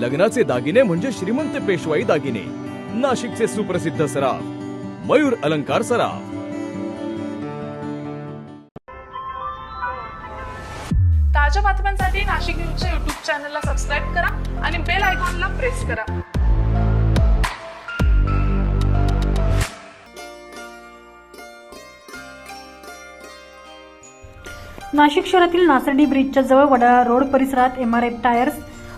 लग्नाचे दागिने म्हणजे श्रीमंत पेशवाई दागिने. नाशिकचे सुप्रसिद्ध सराफ. मयूर अलंकार सराफ. ताज्या बातम्यांसाठी नाशिक न्यूजच्या युट्यूब चॅनलला सबस्क्राईब करा आणि बेल आयकॉनला प्रेस करा. नाशिक शहरातील नासर्डी ब्रिजच्या जवळ वडाळा रोड परिसरात एम आर एफ टायर्स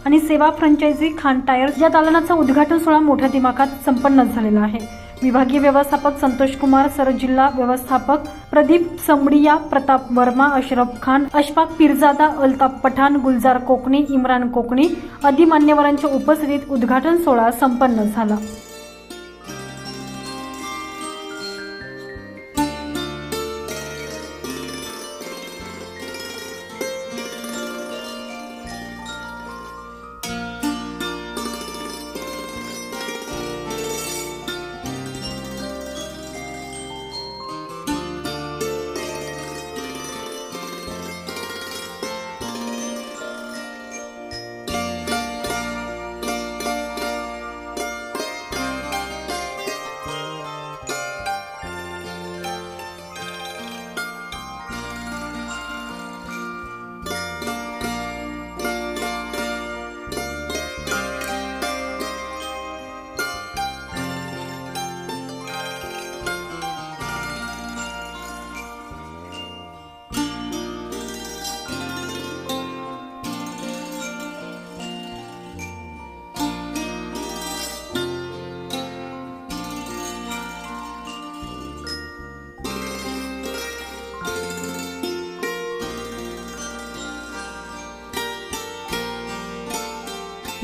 आणि सेवा फ्रँचायझी खान टायर्स या दालनाचा उद्घाटन सोहळा मोठ्या दिमाखात संपन्न झालेला आहे. विभागीय व्यवस्थापक संतोष कुमार सर जिल्हा व्यवस्थापक प्रदीप समडिया प्रताप वर्मा अशरफ खान अशफाक पिरजादा अल्ताफ पठाण गुलजार कोकणी इम्रान कोकणी आदी मान्यवरांच्या उपस्थितीत उद्घाटन सोहळा संपन्न झाला.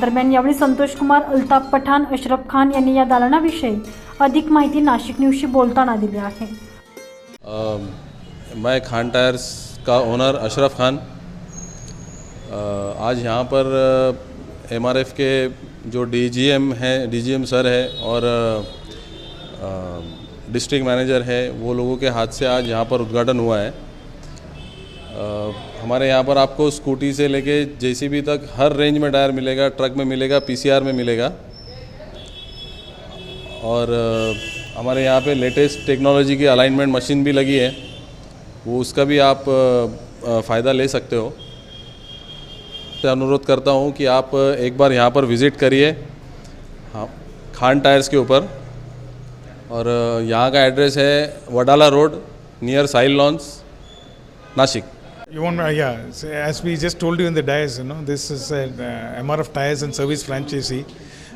दरम्यान यावेळी संतोष कुमार अल्ताफ पठाण अशरफ खान या दालनाविषयी अधिक माहिती नाशिक न्यूजशी बोलताना दिली आहे. अ, मैं खान टायर्स का ओनर अशरफ खान अ, आज यहाँ पर एम आर एफ़ के जो डी जी एम हैं डी जी एम सर है और डिस्ट्रिक्ट मैनेजर है वो लोगों के हाथ से आज यहाँ पर उद्घाटन हुआ है। अ, हमारे यहाँ पर आपको स्कूटी से लेके जेसीबी तक हर रेंज में टायर मिलेगा ट्रक में मिलेगा पीसीआर में मिलेगा। और हमारे यहाँ पे लेटेस्ट टेक्नोलॉजी की अलाइनमेंट मशीन भी लगी है। वो उसका भी आप फ़ायदा ले सकते हो। से अनुरोध करता हूँ कि आप एक बार यहाँ पर विज़िट करिए हाँ खान टायर्स के ऊपर। और यहाँ का एड्रेस है Wadala road near Sahil lawns Nashik. You want, uh, yeah, so as we just told you in the dias, you know, this is a uh, MRF Tires and Service franchisee.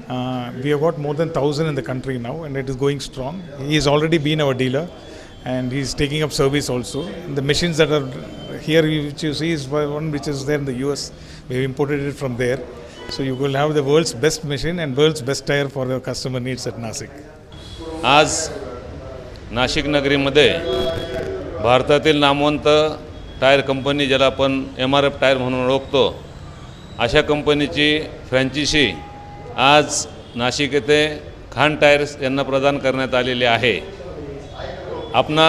Uh, we have got more than 1,000 in the country now and it is going strong. He has already been our dealer and he's taking up service also. And the machines that are here, which you see, is one which is there in the US. We have imported it from there. So you will have the world's best machine and world's best tire for your customer needs at Nasik. आज नाशिक नगरीमध्ये भारतातील नामवंत tyre company ज्याला आपण M R F tyre म्हणून ओळखतो अशा कंपनीची फ्रँचिशी आज नाशिक येथे खान टायर्स यांना प्रदान करण्यात आलेली आहे. आपणा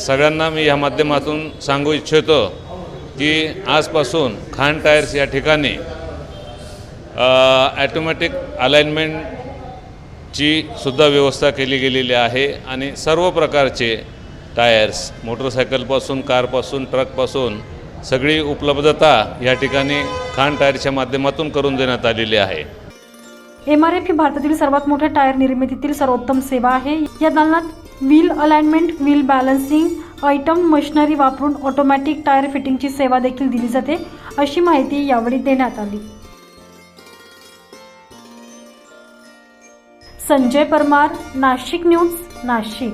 सगळ्यांना मी ह्या माध्यमातून सांगू इच्छितो की आजपासून खान टायर्स या ठिकाणी ॲटोमॅटिक अलाइनमेंटची सुद्धा व्यवस्था केली गेलेली आहे आणि सर्व प्रकारचे टायर्स मोटरसायकलपासून कारपासून ट्रकपासून सगळी उपलब्धता या ठिकाणी खान टायरच्या माध्यमातून करून देण्यात आलेली आहे. एम आर एफ ही भारतातील सर्वात मोठ्या टायर निर्मितीतील सर्वोत्तम सेवा आहे. या दालनात wheel alignment wheel balancing item machinery वापरून ऑटोमॅटिक टायर फिटिंगची सेवा देखील दिली जाते अशी माहिती यावेळी देण्यात आली. संजय परमार नाशिक न्यूज नाशिक.